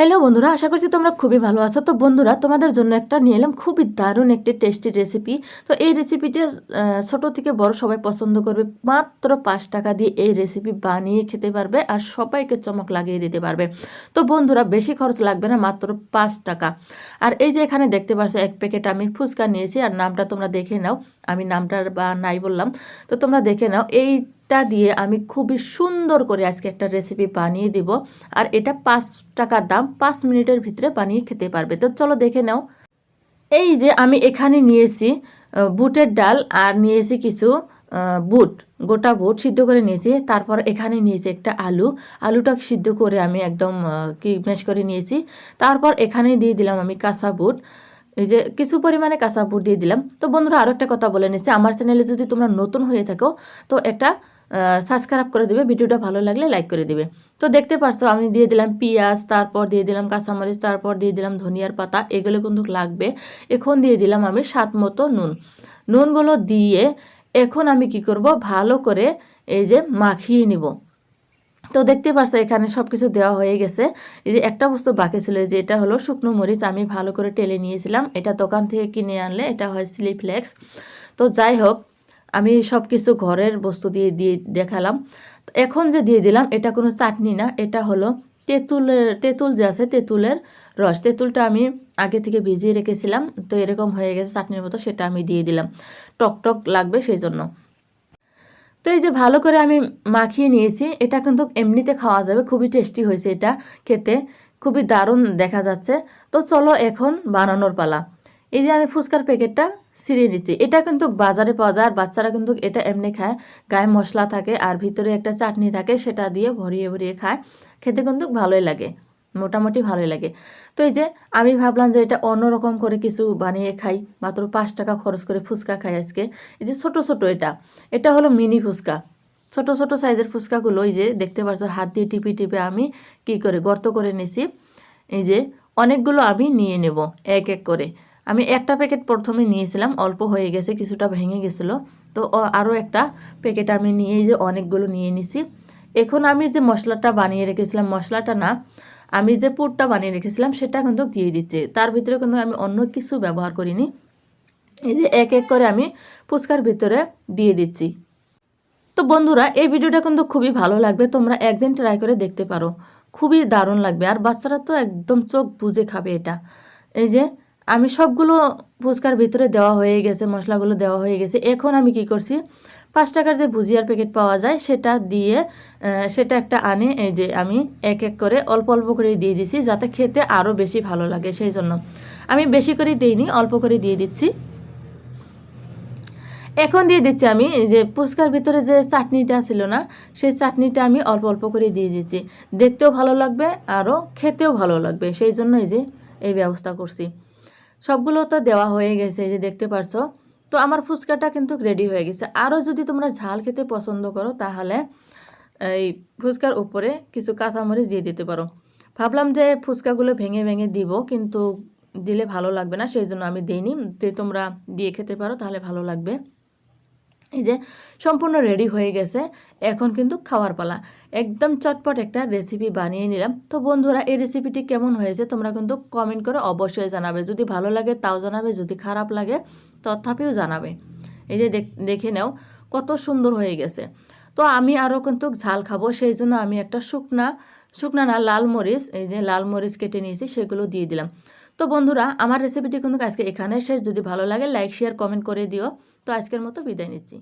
Hello বন্ধুরা, আশা করছি তোমরা খুবই ভালো আছো। তো বন্ধুরা, তোমাদের জন্য একটা নিয়ে এলাম খুবই দারুণ একটি টেস্টি রেসিপি তো এই রেসিপিটা ছোট থেকে বড় সবাই পছন্দ করবে। মাত্র পাঁচ টাকা দিয়ে এই রেসিপি বানিয়ে খেতে পারবে আর সবাইকে চমক লাগিয়ে দিতে পারবে। তো বন্ধুরা, বেশি খরচ লাগবে না, মাত্র পাঁচ টাকা। আর এই যে এখানে দেখতে পাচ্ছ এক প্যাকেট আমি ফুচকা নিয়েছি। আর নামটা তোমরা দেখে নাও। আমি নামটা বা নাই বললাম। তো তোমরা দেখে নাও, এই টা দিয়ে আমি খুবই সুন্দর করে আজকে একটা রেসিপি বানিয়ে দিব। আর এটা পাঁচ টাকার দাম, পাঁচ মিনিটের ভিতরে বানিয়ে খেতে পারবে। তো চলো দেখে নাও। এই যে আমি এখানে নিয়েছি বুটের ডাল আর নিয়েছি কিছু বুট, গোটা বুট সিদ্ধ করে নিয়েছি। তারপর এখানে নিয়েছি একটা আলু। আলুটা সিদ্ধ করে আমি একদম কি ম্যাশ করে নিয়েছি। তারপর এখানে দিয়ে দিলাম আমি কাঁচা বুট। এই যে কিছু পরিমাণে কাঁচা বুট দিয়ে দিলাম। তো বন্ধুরা আরও একটা কথা বলে নিয়েছি আমার চ্যানেলে যদি তোমরা নতুন হয়ে থাকো, তো একটা সাবস্ক্রাইব করে দেবে, ভিডিওটা ভালো লাগলে লাইক করে দেবে। তো দেখতে পারছ, আমি দিয়ে দিলাম পেঁয়াজ, তারপর দিয়ে দিলাম কাঁচামরিচ, তারপর দিয়ে দিলাম ধনিয়ার পাতা, এগুলো কিন্তু লাগবে। এখন দিয়ে দিলাম আমি স্বাদ মতো নুন। নুনগুলো দিয়ে এখন আমি কি করব, ভালো করে এই যে মাখিয়ে নিব। তো দেখতে পারছ, এখানে সব কিছু দেওয়া হয়ে গেছে। এই যে একটা বস্তু বাকি ছিল যে এটা হলো শুকনো মরিচ, আমি ভালো করে টেলে নিয়েছিলাম। এটা দোকান থেকে কিনে আনলে এটা হয় স্লিপলেক্স তো যাই হোক আমি সব কিছু ঘরের বস্তু দিয়ে দিয়ে দেখালাম। এখন যে দিয়ে দিলাম, এটা কোনো চাটনি না, এটা হলো তেঁতুলের, তেঁতুল যে আছে, তেঁতুলের রস। তেঁতুলটা আমি আগে থেকে ভিজিয়ে রেখেছিলাম, তো এরকম হয়ে গেছে চাটনির মতো, সেটা আমি দিয়ে দিলাম। টক টক লাগবে সেই জন্য তো এই যে ভালো করে আমি মাখিয়ে নিয়েছি, এটা কিন্তু এমনিতে খাওয়া যাবে, খুবই টেস্টি হয়েছে এটা খেতে, খুবই দারুণ দেখা যাচ্ছে। তো চলো এখন বানানোর পালা। এই যে আমি ফুচকার প্যাকেটটা ছিঁড়ে নিচ্ছি। এটা কিন্তু বাজারে পাওয়া যায়, আর বাচ্চারা কিন্তু এটা এমনি খায়। গায়ে মশলা থাকে আর ভিতরে একটা চাটনি থাকে, সেটা দিয়ে ভরিয়ে ভরিয়ে খায়। খেতে কিন্তু ভালোই লাগে, মোটামুটি ভালোই লাগে। তো এই যে আমি ভাবলাম যে এটা অন্যরকম করে কিছু বানিয়ে খাই, মাত্র পাঁচ টাকা খরচ করে ফুচকা খাই আজকে। এই যে ছোট ছোট এটা এটা হলো মিনি ফুচকা। ছোট ছোট সাইজের ফুচকাগুলো, এই যে দেখতে পাচ্ছ হাত দিয়ে টিপে টিপে আমি কি করে গর্ত করে নিছি। এই যে অনেকগুলো আমি নিয়ে নেব, এক এক করে। আমি একটা প্যাকেট প্রথমে নিয়েছিলাম, অল্প হয়ে গেছে, কিছুটা ভেঙে গেছিল। তো আরও একটা প্যাকেট আমি নিয়ে যে অনেকগুলো নিয়ে নিছি। এখন আমি যে মশলাটা বানিয়ে রেখেছিলাম, মশলাটা না, আমি যে পুরটা বানিয়ে রেখেছিলাম, সেটা কিন্তু দিয়ে দিচ্ছি। তার ভিতরে কিন্তু আমি অন্য কিছু ব্যবহার করিনি। এই যে এক এক করে আমি ফুচকার ভিতরে দিয়ে দিচ্ছি। তো বন্ধুরা, এই ভিডিওটা কিন্তু খুবই ভালো লাগবে। তোমরা একদিন ট্রাই করে দেখতে পারো। খুবই দারুণ লাগবে। আর বাচ্চারা তো একদম চোখ বুঝে খাবে এটা। এই যে আমি সবগুলো ফুচকার ভিতরে দেওয়া হয়ে গেছে, মশলাগুলো দেওয়া হয়ে গেছে। এখন আমি কি করছি? পাঁচ টাকার যে ভুজিয়ার প্যাকেট পাওয়া যায়, সেটা দিয়ে সেটা একটা আনে, এই যে আমি এক এক করে অল্প অল্প করে দিয়ে দিছি, যাতে খেতে আরও বেশি ভালো লাগে, সেই জন্য। আমি বেশি করে দিইনি, অল্প করে দিয়ে দিচ্ছি। এখন দিয়ে দিচ্ছি আমি যে ফুচকার ভিতরে যে চাটনিটা ছিল না, সেই চাটনিটা আমি অল্প অল্প করে দিয়ে দিচ্ছি। দেখতেও ভালো লাগবে আরও খেতেও ভালো লাগবে, সেই জন্য এই যে, এই ব্যবস্থা করছি। সবগুলো তো দেওয়া হয়ে গেছে যে দেখতে পারছ। তো আমার ফুচকাটা কিন্তু রেডি হয়ে গেছে। আরও যদি তোমরা ঝাল খেতে পছন্দ করো, তাহলে এই ফুচকার উপরে কিছু কাঁচামরিচ দিয়ে দিতে পারো। ভাবলাম যে ফুচকাগুলো ভেঙে ভেঙে দিব, কিন্তু দিলে ভালো লাগবে না, সেই জন্য আমি দিইনি। তো তোমরা দিয়ে খেতে পারো, তাহলে ভালো লাগবে। এই যে সম্পূর্ণ রেডি হয়ে গেছে, এখন কিন্তু খাওয়ার পালা। একদম চটপট একটা রেসিপি বানিয়ে নিলাম। তো বন্ধুরা, এই রেসিপিটি কেমন হয়েছে তোমরা কিন্তু কমেন্ট করে অবশ্যই জানাবে। যদি ভালো লাগে তাও জানাবে, যদি খারাপ লাগে তথাপিও জানাবে। এই যে দেখ- নাও কত সুন্দর হয়ে গেছে। তো আমি আরও কিন্তু ঝাল খাব, সেই জন্য আমি একটা শুকনা শুকনা না, লাল মরিচ, এই যে লাল মরিচ কেটে নিয়েছি, সেগুলো দিয়ে দিলাম। তো বন্ধুরা, আমার রেসিপিটি কিন্তু আজকে এখানে শেষ। যদি ভালো লাগে লাইক শেয়ার কমেন্ট করে দিও। তো আজকের মতো বিদায় নিচ্ছি।